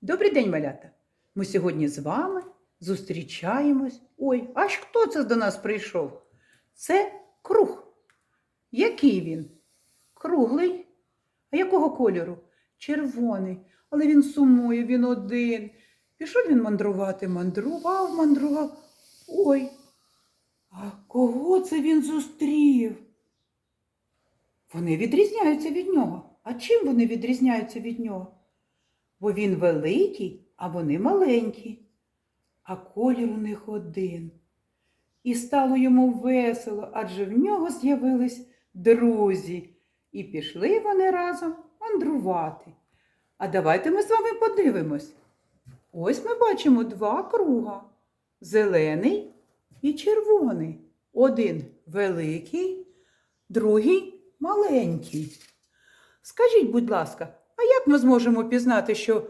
Добрий день, малята! Ми сьогодні з вами зустрічаємось. Ой, аж хто це до нас прийшов? Це круг. Який він? Круглий. А якого кольору? Червоний. Але він сумує, він один. Пішов він мандрувати, мандрував, мандрував. Ой, а кого це він зустрів? Вони відрізняються від нього. А чим вони відрізняються від нього? Бо він великий, а вони маленькі, а колір у них один. І стало йому весело, адже в нього з'явились друзі, і пішли вони разом мандрувати. А давайте ми з вами подивимось. Ось ми бачимо два круга: зелений і червоний. Один великий, другий маленький. Скажіть, будь ласка, ми зможемо пізнати, що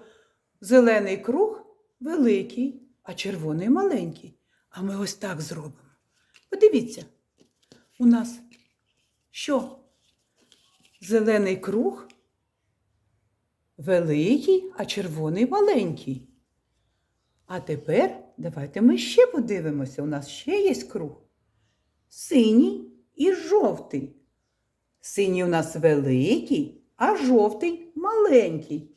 зелений круг великий, а червоний маленький? А ми ось так зробимо. Подивіться, у нас що? Зелений круг великий, а червоний маленький. А тепер давайте ми ще подивимося. У нас ще є круг. Синій і жовтий. Синій у нас великий, а жовтий маленький.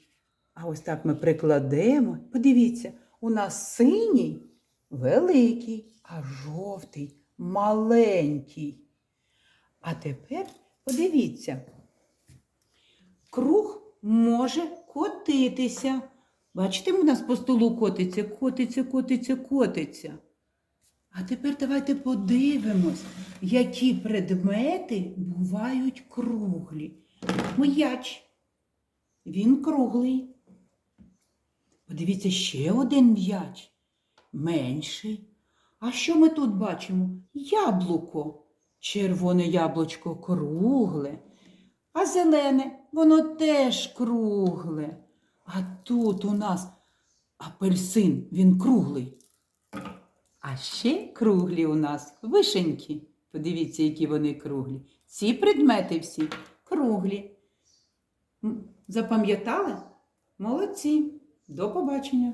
А ось так ми прикладемо. Подивіться, у нас синій великий, а жовтий маленький. А тепер подивіться, круг може котитися. Бачите, у нас по столу котиться, котиться, котиться, котиться. А тепер давайте подивимось, які предмети бувають круглі. М'яч. Він круглий. Подивіться, ще один м'яч. Менший. А що ми тут бачимо? Яблуко. Червоне яблучко кругле. А зелене, воно теж кругле. А тут у нас апельсин, він круглий. А ще круглі у нас вишеньки. Подивіться, які вони круглі. Ці предмети всі круглі. Запам'ятали? Молодці. До побачення.